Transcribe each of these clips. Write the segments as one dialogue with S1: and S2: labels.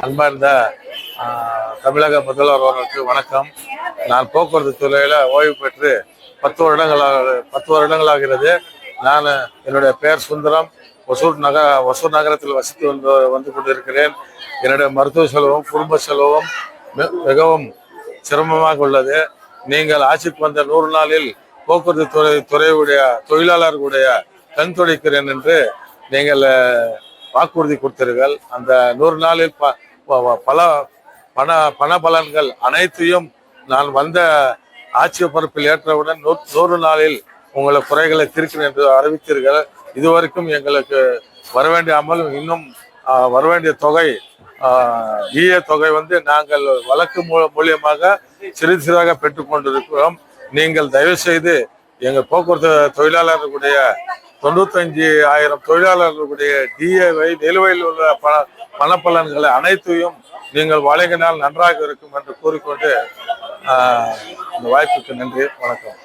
S1: அன்பார்ந்த தமிழக முதல்வர் அவர்களுக்கு வணக்கம். நான் போக்குவரத்து துறையில் ஓய்வு பெற்று பத்து வருடங்களாக பத்து வருடங்களாகிறது. நான் என்னுடைய பெயர் சுந்தரம். ஒசூர் நகர ஒசூர் நகரத்தில் வசித்து வந்து வந்து கொண்டிருக்கிறேன். என்னுடைய மருத்துவ செலவும் குடும்ப செலவும் மிகவும் சிரமமாக உள்ளது. நீங்கள் ஆட்சிக்கு வந்த நூறு நாளில் போக்குவரத்து துறை துறையுடைய தொழிலாளர்களுடைய கண் துடைக்கிறேன் என்று நீங்கள் வாக்குறுதி கொடுத்தீர்கள். அந்த நூறு நாளில் ப- பல பண பண பலன்கள் அனைத்தையும் நான் வந்த ஆட்சி பொறுப்பில் ஏற்றவுடன் நூ- நூறு நாளில் உங்களை குறைகளை தீர்க்கிறேன் என்று அறிவித்தீர்கள். இதுவரைக்கும் எங்களுக்கு வரவேண்டியாமல் இன்னும் வர வரவேண்டிய தொகை ஈய தொகை வந்து நாங்கள் வழக்கு மூ- மூலியமாக சிறிது சிறிதாக பெற்றுக்கொண்டிருக்கிறோம் நீங்கள் தயவு செய்து எங்கள் போக்குவரத்து தொழிலாளர்களுடைய தொண்ணூத்தஞ்சு ஆயிரம் தொழிலாளர்களுடைய டிஏவை நிலுவையில் உள்ள பண பணப்பலன்களை அனைத்தையும் நீங்கள் வழங்கினால் நன்றாக இருக்கும் என்று கூறிக்கொண்டு இந்த வாய்ப்புக்கு நன்றி வணக்கம்.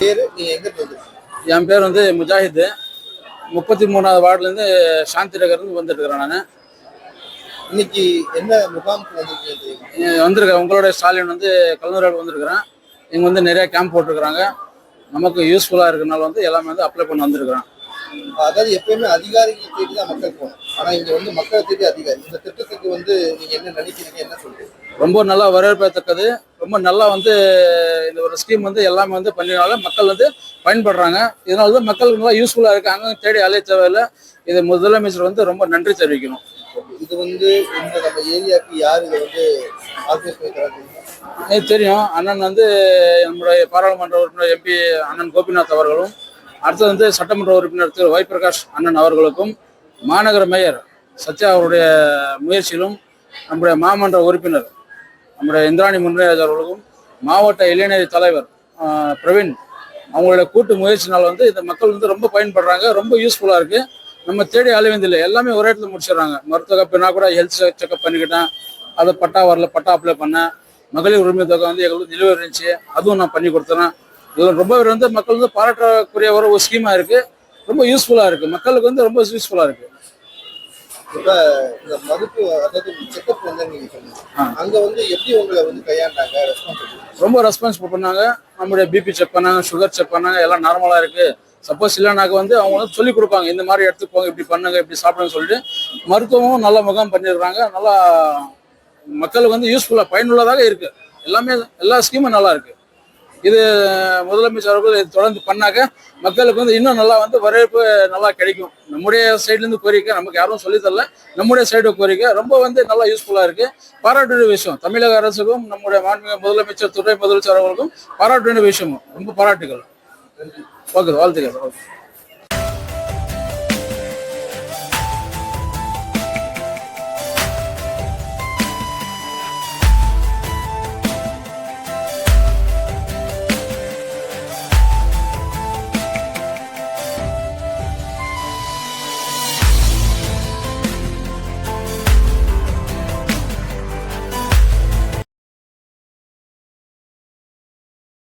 S2: பேரு நீங்க எங்க வந்திருக்கீங்க?
S3: என் பேர் வந்து முஜாஹித். முப்பத்தி மூணாவது வார்டுலேருந்து சாந்தி நகர்லேருந்து வந்துட்டுருக்கிறேன் நான்.
S2: இன்னைக்கு என்ன முகாமுக்கு வந்திருக்கீங்க?
S3: வந்திருக்கேன் உங்களுடைய ஸ்டாலின் வந்து கலந்துரையாடு வந்திருக்கிறேன். இங்கே வந்து நிறைய கேம்ப் போட்டிருக்கிறாங்க. நமக்கு யூஸ்ஃபுல்லாக இருக்கிறனால வந்து எல்லாமே வந்து அப்ளை பண்ண வந்திருக்கிறேன்.
S2: அதாவது எப்பயுமே அதிகாரிகள் தேடி தான் மக்கள் போகணும். ஆனா இங்க வந்து மக்கள் தேடி அதிகாரி இந்த திட்டத்துக்கு வந்து நீங்க என்ன நினைக்கிறீங்க என்ன சொல்றீங்க?
S3: ரொம்ப நல்லா வரவேற்கத்தக்கது. ரொம்ப நல்லா வந்து இந்த ஒரு ஸ்கீம் வந்து எல்லாமே வந்து பண்ணினால மக்கள் வந்து பயன்படுறாங்க. இதனால வந்து மக்களுக்கு நல்லா யூஸ்ஃபுல்லாக இருக்கு அங்கே தேடி அலைய தேவையில்லை. இது முதலமைச்சர் வந்து ரொம்ப நன்றி தெரிவிக்கணும்.
S2: இது வந்து இந்த நம்ம ஏரியாக்கு யார் இதை வந்து ஆர்கனைஸ் தெரியும்
S3: அண்ணன் வந்து நம்முடைய பாராளுமன்ற உறுப்பினர் எம்பி அண்ணன் கோபிநாத் அவர்களும் அடுத்தது வந்து சட்டமன்ற உறுப்பினர் திரு ஒய் பிரகாஷ் அண்ணன் அவர்களுக்கும் மாநகர மேயர் சத்யா அவருடைய முயற்சியிலும் நம்முடைய மாமன்ற உறுப்பினர் நம்முடைய இந்திராணி முன்ராஜ் அவர்களுக்கும் மாவட்ட இளைஞர் தலைவர் பிரவீன் அவங்களுடைய கூட்டு முயற்சினால் வந்து இந்த மக்கள் வந்து ரொம்ப பயன்படுறாங்க ரொம்ப யூஸ்ஃபுல்லாக இருக்குது நம்ம தேடி அலைவந்தில்லை எல்லாமே ஒரே இடத்துல முடிச்சிடுறாங்க. மருத்துவ காப்பீடுனா கூட ஹெல்த் செக்அப் பண்ணிக்கிட்டேன். அதை பட்டா வரல பட்டா அப்ளை பண்ணேன். மகளிர் உரிமை தொகை வந்து எங்களுக்கு நிலுவை இருந்துச்சு. அதுவும் நான் பண்ணி கொடுத்தேன் இதில் ரொம்ப வந்து மக்கள் வந்து பாராட்டக்கூடிய ஒரு ஸ்கீமாக இருக்குது ரொம்ப யூஸ்ஃபுல்லாக இருக்குது மக்களுக்கு வந்து ரொம்ப யூஸ்ஃபுல்லாக இருக்குது
S2: இப்ப இந்த மருத்துவ அதாவது செக்அப் வந்து சொன்னீங்க. அங்க வந்து எப்படி உங்களை வந்து கையாண்டாங்க? ரெஸ்பான்சிபிலிட்டி
S3: ரொம்ப ரெஸ்பான்ஸ் பண்ணாங்க. நம்மளுடைய பிபி செக் பண்ணாங்க சுகர் செக் பண்ணாங்க எல்லாம் நார்மலாக இருக்குது சப்போஸ் இல்லைனாக்க வந்து அவங்க வந்து சொல்லிக் கொடுப்பாங்க. இந்த மாதிரி இடத்துக்கு போங்க இப்படி பண்ணுங்க இப்படி சாப்பிடுங்க சொல்லிட்டு மருத்துவமும் நல்ல முகாம் பண்ணியிருக்காங்க நல்லா மக்களுக்கு வந்து யூஸ்ஃபுல்லாக பயனுள்ளதாக இருக்குது எல்லாமே எல்லா ஸ்கீமும் நல்லா இருக்குது இது முதலமைச்சர் அவர்கள் இது தொடர்ந்து பண்ணாக்க மக்களுக்கு வந்து இன்னும் நல்லா வந்து வரவேற்பு நல்லா கிடைக்கும். நம்முடைய சைட்லேருந்து கோரிக்கை நமக்கு யாரும் சொல்லித் தரல. நம்முடைய சைடு கோரிக்கை ரொம்ப வந்து நல்லா யூஸ்ஃபுல்லாக இருக்குது பாராட்டு விஷயம். தமிழக அரசுக்கும் நம்முடைய மாண்புமிகு முதலமைச்சர் துணை முதலமைச்சர் அவர்களுக்கும் பாராட்டுடைய விஷயமும் ரொம்ப பாராட்டுகள். ஓகே வாழ்த்துக்கள். ஓகே